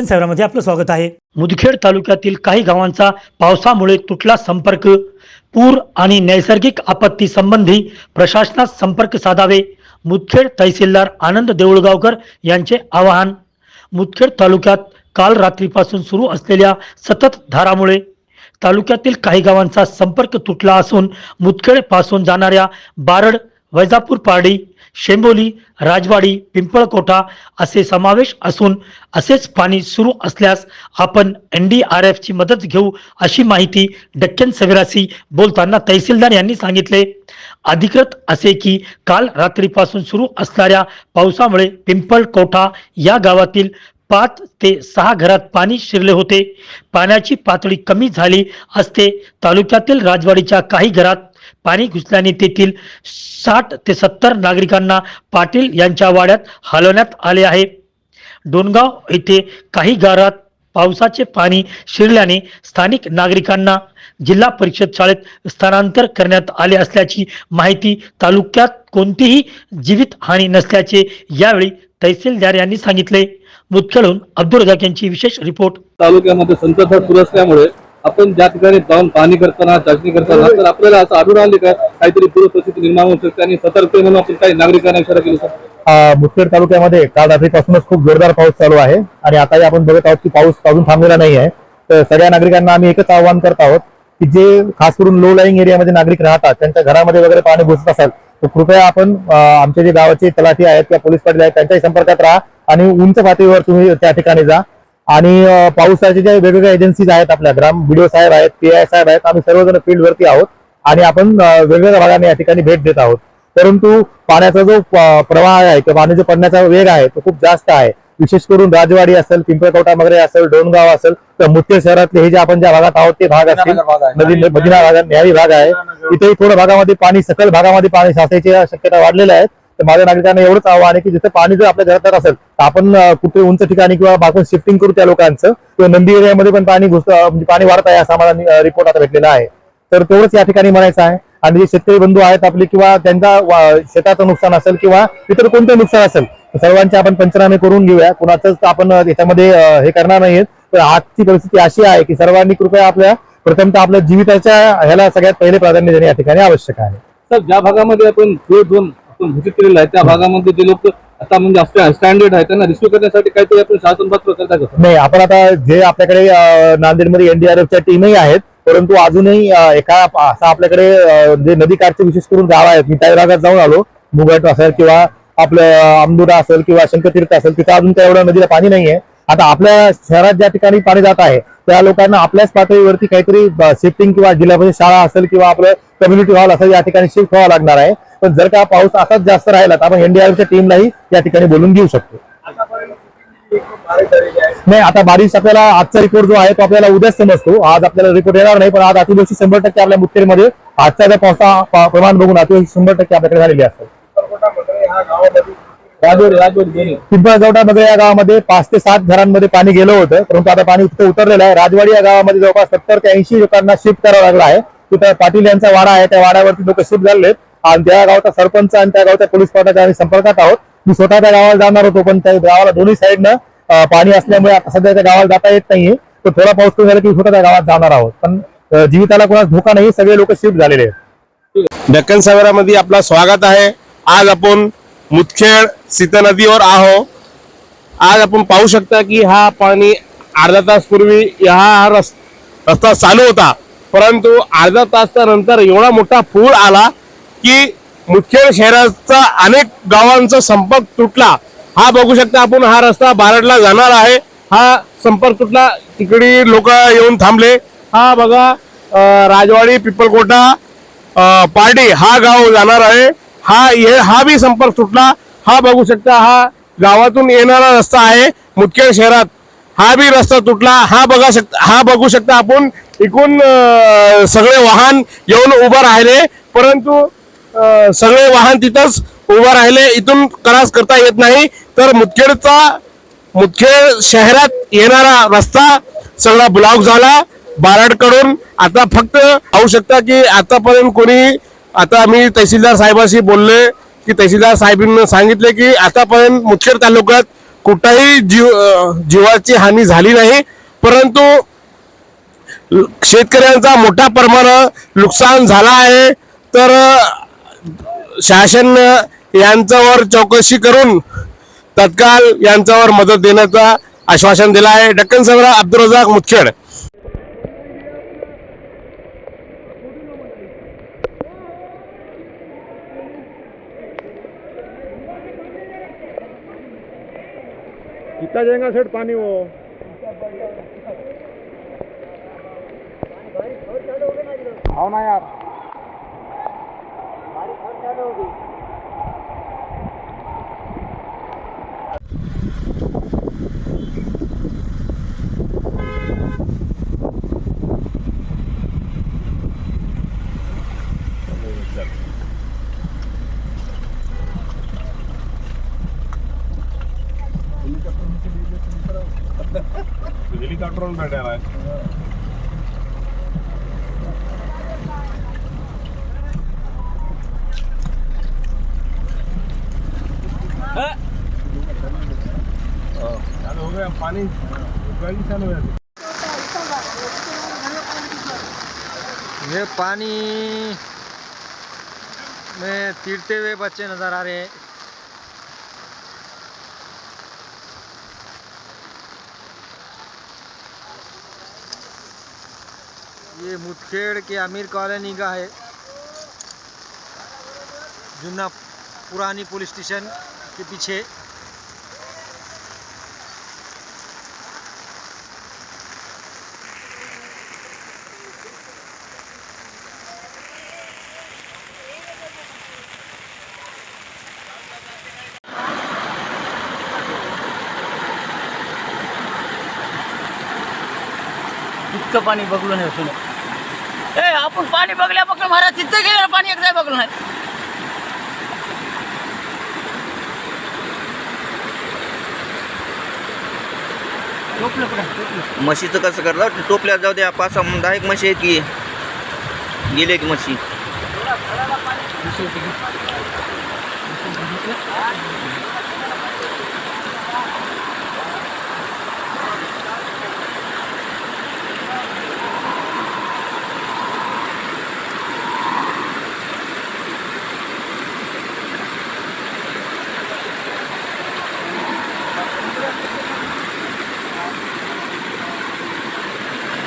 डेक्कन शहरामध्ये आपलं स्वागत आहे. मुदखेड तालुक्यातील काही गावांचा पावसामुळे तुटला संपर्क. पूर आणि नैसर्गिक आपत्ती संबंधी प्रशासनात संपर्क साधावे. मुदखेड तहसीलदार आनंद देऊळगावकर यांचे आवाहन. मुदखेड तालुक्यात काल रात्रीपासून सुरू असलेल्या सतत धारामुळे तालुक्यातील काही गावांचा संपर्क तुटला असून मुदखेडपासून जाणाऱ्या बारड वैजापूर पारडी शेंबोली राजवाडी पिंपळकोटा असे समावेश असून असेच पाणी सुरू असल्यास आपण एन डी आर एफची मदत घेऊ अशी माहिती डक्कन सविरासी बोलताना तहसीलदार यांनी सांगितले. अधिकृत असे की काल रात्रीपासून सुरू असणाऱ्या पावसामुळे पिंपळकोठा या गावातील पाच ते सहा घरात पाणी शिरले होते. पाण्याची पातळी कमी झाली असते. तालुक्यातील राजवाडीच्या काही घरात पाणी घुसल्याने तेथील साठ ते सत्तर नागरिकांना पाटील यांच्या वाड्यात हलवण्यात आले आहे. डोणगाव येथे काही घरात पावसाचे पाणी शिरल्याने स्थानिक नागरिकांना जिल्हा परिषद शाळेत स्थानांतर करण्यात आले असल्याची माहिती तालुक्यात कोणतीही जीवित हानी नसल्याचे यावेळी तहसीलदार यांनी सांगितले. मुदखेडून अब्दुल रजाक यांची विशेष रिपोर्ट. तालुक्यामध्ये संततधार सुरू असल्यामुळे आपण ज्या ठिकाणी जाऊन पाहणी करताना चाचणी करताना तर आपल्याला असं आढळून आले का? काहीतरी पूर्व निर्माण होऊ शकते आणि सतर्क म्हणून आपण काही नागरिकांना इशारा केला सर. मुखेड तालुक्यामध्ये काल रात्रीपासूनच खूप जोरदार पाऊस चालू आहे आणि आताही आपण बघत आहोत की पाऊस अजून थांबलेला नाही आहे. तर सगळ्या नागरिकांना आम्ही एकच आवाहन करत आहोत की जे खास करून लो लाईंग एरियामध्ये नागरिक राहतात त्यांच्या घरामध्ये वगैरे पाणी घुसत असेल तर कृपया आपण आमचे जे गावाचे तलाठी आहेत किंवा पोलीस पाटील आहेत त्यांच्याही संपर्कात राहा आणि उंच पातळीवर तुम्ही त्या ठिकाणी जा. आणि अ, पावसाचे जे वेगवेगळ्या एजन्सीज आहेत आपल्या ग्राम बीडीओ साहेब आहेत पी आय साहेब आहेत आम्ही सर्वजण फील्ड वरती आहोत आणि आपण वेगवेगळ्या भागाने या ठिकाणी भेट देत आहोत. परंतु पाण्याचा जो प्रवाह आहे किंवा पाण्याचा पडण्याचा वेग आहे तो खूप जास्त आहे. विशेष करून राजवाडी असेल पिंपळकोटा वगैरे असेल डोनगाव असेल तर मुख्य शहरातले हे जे आपण ज्या भागात आहोत ते भाग असतील. नदी मदिना भाग न्यारी भाग आहे. इथेही थोड्या भागामध्ये पाणी सकल भागामध्ये पाणी साचायची शक्यता वाढलेल्या आहेत तर माझ्या नागरिकांना एवढंच आव्हान आहे की जिथे पाणी जर आपल्या घरात असेल तर आपण कुठे उंच ठिकाणी किंवा बाकून शिफ्टिंग करू त्या लोकांचं. किंवा नंदी एरियामध्ये पण पाणी घुस म्हणजे पाणी वाढत आहे असा आम्हाला रिपोर्ट आता भेटलेला आहे. तर तेवढंच या ठिकाणी म्हणायचं आहे. आणि जे शेतकरी बंधू आहेत आपले किंवा त्यांचा शेताचं नुकसान असेल किंवा इतर कोणतं नुकसान असेल तर सर्वांचे आपण पंचनामे करून घेऊया. कुणाचंच आपण याच्यामध्ये हे करणार नाहीत तर आजची परिस्थिती अशी आहे की सर्वांनी कृपया आपल्या प्रथमतः आपल्या जीविताच्या ह्याला सगळ्यात पहिले प्राधान्य देणे या ठिकाणी आवश्यक आहे. सर ज्या भागामध्ये आपण झोन आपण घोषित केलेला आहे. त्या भागामध्ये जे लोक आता म्हणजे स्टँडर्ड आहे त्यांना रिस्क्यू करण्यासाठी काहीतरी आपण शासन पात्र करता कसं नाही आपण आता जे आपल्याकडे नांदेडमध्ये एनडीआरएफच्या टीमही आहेत परंतु अजूनही एका असा आपल्याकडे जे नदीकाठचे विशेष करून गाव आहेत मी त्या भागात जाऊन आलो. मुगट असेल किंवा आपलं अं, आंबुडा असेल किंवा शंकरतीर्थ असेल तिथं अजून त्या एवढं नदीला पाणी नाहीये. आता आपल्या शहरात ज्या ठिकाणी पाणी जात आहे त्या लोकांना आपल्याच पातळीवरती काहीतरी शिफ्टिंग किंवा जिल्हा परिषद शाळा असेल किंवा आपलं कम्युनिटी हॉल असेल या ठिकाणी शिफ्ट व्हावं लागणार आहे. पण जर का पाऊस असाच जास्त राहिला तर आपण एनडीआरएफच्या टीमलाही या ठिकाणी बोलून घेऊ शकतो. नाही आता बारिश आपल्याला आजचा रिपोर्ट जो आहे तो आपल्याला उद्याच समजतो. आज आपल्याला रिपोर्ट येणार नाही पण आज अतिवृष्टी शंभर टक्के आपल्या मुख्यमध्ये आजच्या पावसा प्रमाण बघून अतिवृष्टी शंभर टक्के आपल्याकडे झालेली असतात राजवाडी राजवाडी दोन्ही या गावामध्ये पाच ते सात घरांमध्ये पाणी गेलं होतं परंतु आता पाणी तिथे उतरलेलं आहे. राजवाडी या गावामध्ये जवळपास सत्तर ते ऐंशी लोकांना शिफ्ट करावं लागलं आहे. तिथं पाटील यांचा वाडा आहे त्या वाड्यावरती लोक शिफ्ट झालेले आहेत. आणि त्या गावचा सरपंच आणि त्या गावच्या पोलीस पाटाच्या आम्ही संपर्कात आहोत. मी स्वतः त्या गावाला जाणार होतो पण त्या गावाला दोन्ही साईडनं पाणी असल्यामुळे आता सध्या त्या गावाला जाता येत नाहीये. तर थोडा पाऊस कमी झाला की स्वतः त्या गावात जाणार आहोत. पण जीविताला कोणाच धोका नाही सगळे लोक शिफ्ट झालेले आहेत. दक्कन सवेरामध्ये आपलं स्वागत आहे. आज आपण मुदखेड सीता नदीवर आहो. आज आपण पाहू शकता की हा पाणी अर्धा तास पूर्वी हा हा रस रस्ता चालू होता. परंतु अर्धा तासच्या नंतर एवढा मोठा पूर आला की मुख्य शहराचा अनेक गावांचा संपर्क तुटला. हा बघू शकता आपण हा रस्ता बारडला जाणार आहे. हा संपर्क तुटला तिकडे लोक येऊन थांबले. हा बघा राजवाडी पिपलकोटा पार्टी हा गाव जाणार आहे. हा हे हा बी संपर्क तुटला. हा बघू शकता हा गावातून येणारा रस्ता आहे मुदखेड शहरात. हा बी रस्ता तुटला हा बघा शकता हा बघू शकता आपण. इकून सगळे वाहन येऊन उभं राहिले परंतु सगळे वाहन तिथंच उभं राहिले. इथून क्रॉस करता येत नाही. तर मुदखेडचा मुदखेड शहरात येणारा रस्ता सगळा ब्लॉक झाला बाराडकडून. आता फक्त पाहू शकता की आतापर्यंत कोणी आता मी तहसीलदार साहेबाशी बोलले की तहसीलदार साहेबांनी सांगितले की आतापर्यंत मुदखेड तालुक्यात कुठंही जीव जीवाची हानी झाली नाही परंतु शेतकऱ्यांचा मोठ्या प्रमाणात नुकसान झाला आहे. तर शासन यांच्यावर चौकशी करून तत्काल यांच्यावर मदत देण्याचा आश्वासन दिला आहे. डक्कन सम्राट अब्दुल रजाक मुतखेड कितना जाएगा सेठ पानी वो। आओ ना यार। हेलिकॉप्टर भेटायला चालू हो गया पानी गाड़ी चालू है ये पानी में तीरते हुए बच्चे नज़र आ रहे हैं। ये मुठखेड़ के अमीर कॉलोनी का है। जुन्ना पुरानी पुलिस स्टेशन के पीछे। इतकं पाणी नाही असून ए आपण पाणी बघल्या बघलं महाराज तिथं गेलं पाणी एकदा बघलं नाही. म्हशीचं कसं करलं? टोपल्यात जाऊ द्या पाच सहा दहा एक म्हशी आहेत की. गेले की म्हशी.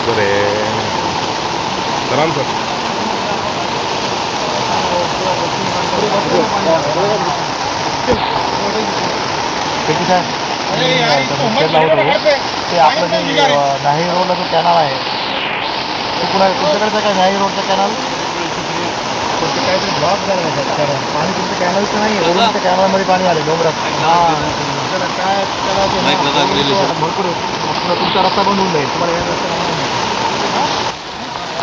बरे राम सर किती ते आपलं जे नाही रोडला जो कॅनल आहे. तो कुणा तुमच्याकडचा काय नाही रोडचा कॅनल ते काहीतरी ब्लॉक झालं आहे कारण पाणी तुमच्या कॅनलचं नाही रोडच्या कॅनलमध्ये पाणी आले डोंगरात. त्याला काय भरपूर आहे. तुमचा रस्ता बंद होऊन जाईल. तुम्हाला या रस्त्याला